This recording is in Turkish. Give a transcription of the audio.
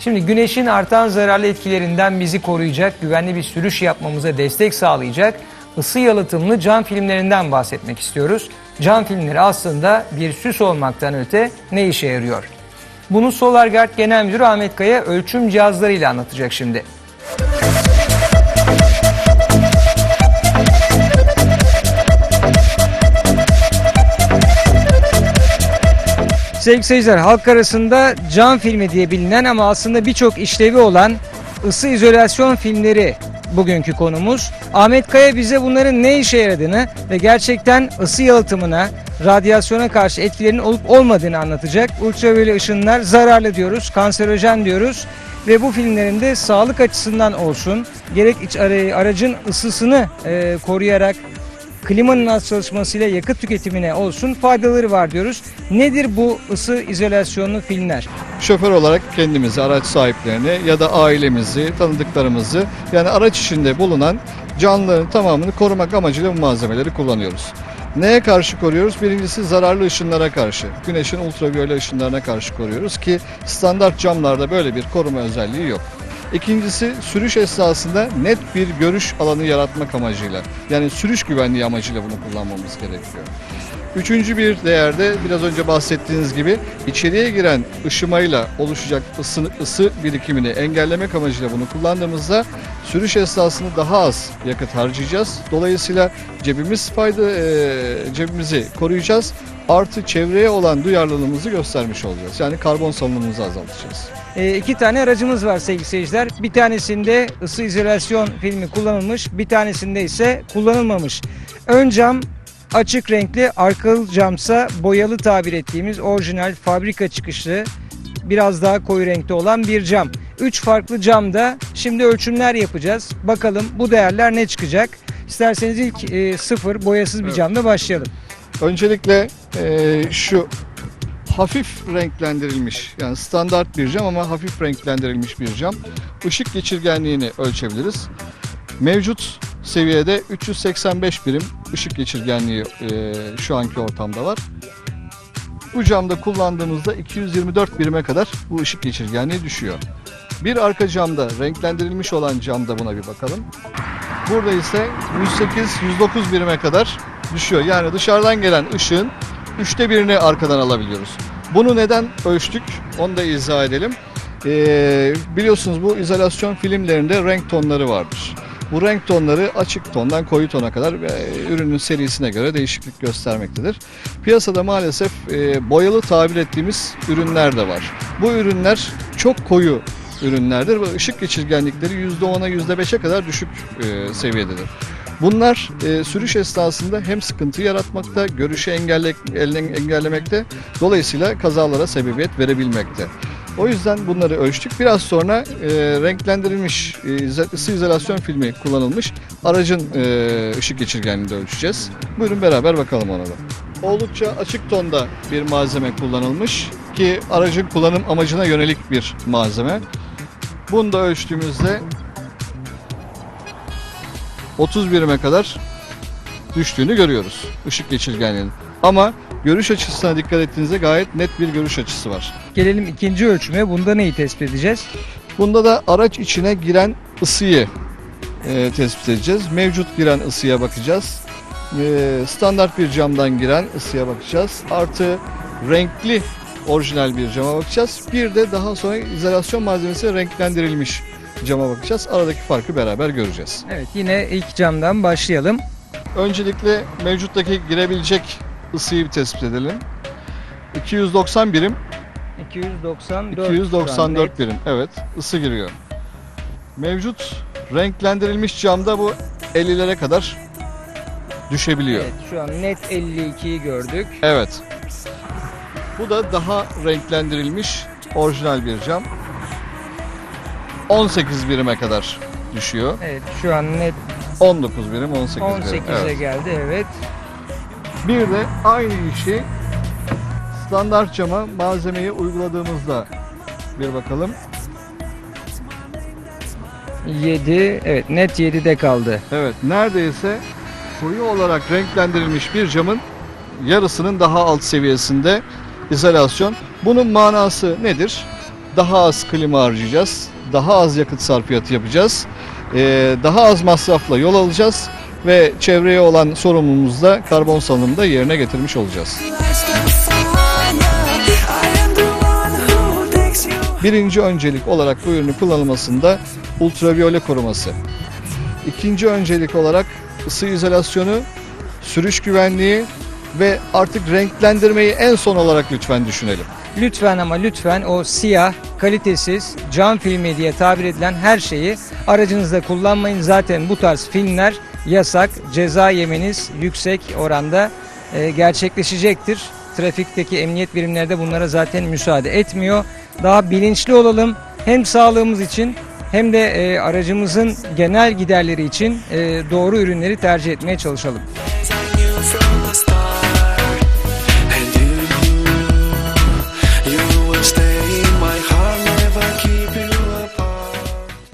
Şimdi güneşin artan zararlı etkilerinden bizi koruyacak, güvenli bir sürüş yapmamıza destek sağlayacak ısı yalıtımlı cam filmlerinden bahsetmek istiyoruz. Cam filmleri aslında bir süs olmaktan öte ne işe yarıyor? Bunu SolarGuard Genel Müdürü Ahmet Kaya ölçüm cihazlarıyla anlatacak şimdi. Sevgili seyirciler, halk arasında cam filmi diye bilinen ama aslında birçok işlevi olan ısı izolasyon filmleri bugünkü konumuz. Ahmet Kaya bize bunların ne işe yaradığını ve gerçekten ısı yalıtımına, radyasyona karşı etkilerinin olup olmadığını anlatacak. Ultraviyole ışınlar zararlı diyoruz, kanserojen diyoruz ve bu filmlerin de sağlık açısından olsun, gerek iç ara- aracın ısısını e, koruyarak klimanın az çalışmasıyla yakıt tüketimine olsun faydaları var diyoruz. Nedir bu ısı izolasyonlu filmler? Şoför olarak kendimizi, araç sahiplerini ya da ailemizi, tanıdıklarımızı yani araç içinde bulunan canlıların tamamını korumak amacıyla bu malzemeleri kullanıyoruz. Neye karşı koruyoruz? Birincisi zararlı ışınlara karşı. Güneşin ultraviyole ışınlarına karşı koruyoruz ki standart camlarda böyle bir koruma özelliği yok. İkincisi sürüş esnasında net bir görüş alanı yaratmak amacıyla. Yani sürüş güvenliği amacıyla bunu kullanmamız gerekiyor. Üçüncü bir değerde biraz önce bahsettiğiniz gibi içeriye giren ışımayla oluşacak ısı, ısı birikimini engellemek amacıyla bunu kullandığımızda sürüş esnasında daha az yakıt harcayacağız. Dolayısıyla cebimiz fayda e, cebimizi koruyacağız. Artı çevreye olan duyarlılığımızı göstermiş olacağız. Yani karbon salınımımızı azaltacağız. E, iki tane aracımız var sevgili seyirciler. Bir tanesinde ısı izolasyon filmi kullanılmış, bir tanesinde ise kullanılmamış. Ön cam açık renkli, arkalı camsa boyalı tabir ettiğimiz orijinal fabrika çıkışlı biraz daha koyu renkte olan bir cam. Üç farklı camda şimdi ölçümler yapacağız. Bakalım bu değerler ne çıkacak? İsterseniz ilk e, sıfır boyasız bir Evet. camda başlayalım. Öncelikle e, şu hafif renklendirilmiş yani standart bir cam ama hafif renklendirilmiş bir cam. Işık geçirgenliğini ölçebiliriz. Mevcut seviyede 385 birim ışık geçirgenliği e, şu anki ortamda var. Bu camda kullandığımızda 224 birime kadar bu ışık geçirgenliği düşüyor. Bir arka camda renklendirilmiş olan camda buna bir bakalım. Burada ise 108-109 birime kadar düşüyor. Yani dışarıdan gelen ışığın üçte birini arkadan alabiliyoruz. Bunu neden ölçtük? Onu da izah edelim. Ee, biliyorsunuz bu izolasyon filmlerinde renk tonları vardır. Bu renk tonları açık tondan koyu tona kadar e, ürünün serisine göre değişiklik göstermektedir. Piyasada maalesef e, boyalı tabir ettiğimiz ürünler de var. Bu ürünler çok koyu ürünlerdir ve ışık geçirgenlikleri %10'a %5'e kadar düşük e, seviyededir. Bunlar e, sürüş esnasında hem sıkıntı yaratmakta, görüşü engelle, engellemekte, dolayısıyla kazalara sebebiyet verebilmekte. O yüzden bunları ölçtük. Biraz sonra e, renklendirilmiş e, ısı izolasyon filmi kullanılmış aracın e, ışık geçirgenliğini de ölçeceğiz. Buyurun beraber bakalım ona da. Oldukça açık tonda bir malzeme kullanılmış ki aracın kullanım amacına yönelik bir malzeme. Bunu da ölçtüğümüzde 30 birime kadar düştüğünü görüyoruz ışık geçirgenliğinin. Ama görüş açısına dikkat ettiğinizde gayet net bir görüş açısı var. Gelelim ikinci ölçüme. Bunda neyi tespit edeceğiz? Bunda da araç içine giren ısıyı e, tespit edeceğiz. Mevcut giren ısıya bakacağız. E, standart bir camdan giren ısıya bakacağız. Artı renkli orijinal bir cama bakacağız. Bir de daha sonra izolasyon malzemesi renklendirilmiş cama bakacağız. Aradaki farkı beraber göreceğiz. Evet yine ilk camdan başlayalım. Öncelikle mevcuttaki girebilecek ısıyı bir tespit edelim. 290 birim, 294. 294 birim. Evet, ısı giriyor. Mevcut renklendirilmiş camda bu 50'lere kadar düşebiliyor. Evet şu an net 52'yi gördük. Evet. Bu da daha renklendirilmiş orijinal bir cam. 18 birime kadar düşüyor. Evet şu an net 19 birim, 18 birim. 18'e Evet. geldi evet. Bir de aynı işi standart cama malzemeyi uyguladığımızda bir bakalım. 7 evet net 7'de kaldı. Evet neredeyse koyu olarak renklendirilmiş bir camın yarısının daha alt seviyesinde izolasyon. Bunun manası nedir? daha az klima harcayacağız, daha az yakıt sarfiyatı yapacağız, e, daha az masrafla yol alacağız ve çevreye olan sorumluluğumuzu da karbon salınımı da yerine getirmiş olacağız. Birinci öncelik olarak bu ürünün kullanılmasında ultraviyole koruması. İkinci öncelik olarak ısı izolasyonu, sürüş güvenliği ve artık renklendirmeyi en son olarak lütfen düşünelim. Lütfen ama lütfen o siyah, kalitesiz, cam filmi diye tabir edilen her şeyi aracınızda kullanmayın. Zaten bu tarz filmler yasak, ceza yemeniz yüksek oranda e, gerçekleşecektir. Trafikteki emniyet birimleri de bunlara zaten müsaade etmiyor. Daha bilinçli olalım hem sağlığımız için hem de e, aracımızın genel giderleri için e, doğru ürünleri tercih etmeye çalışalım.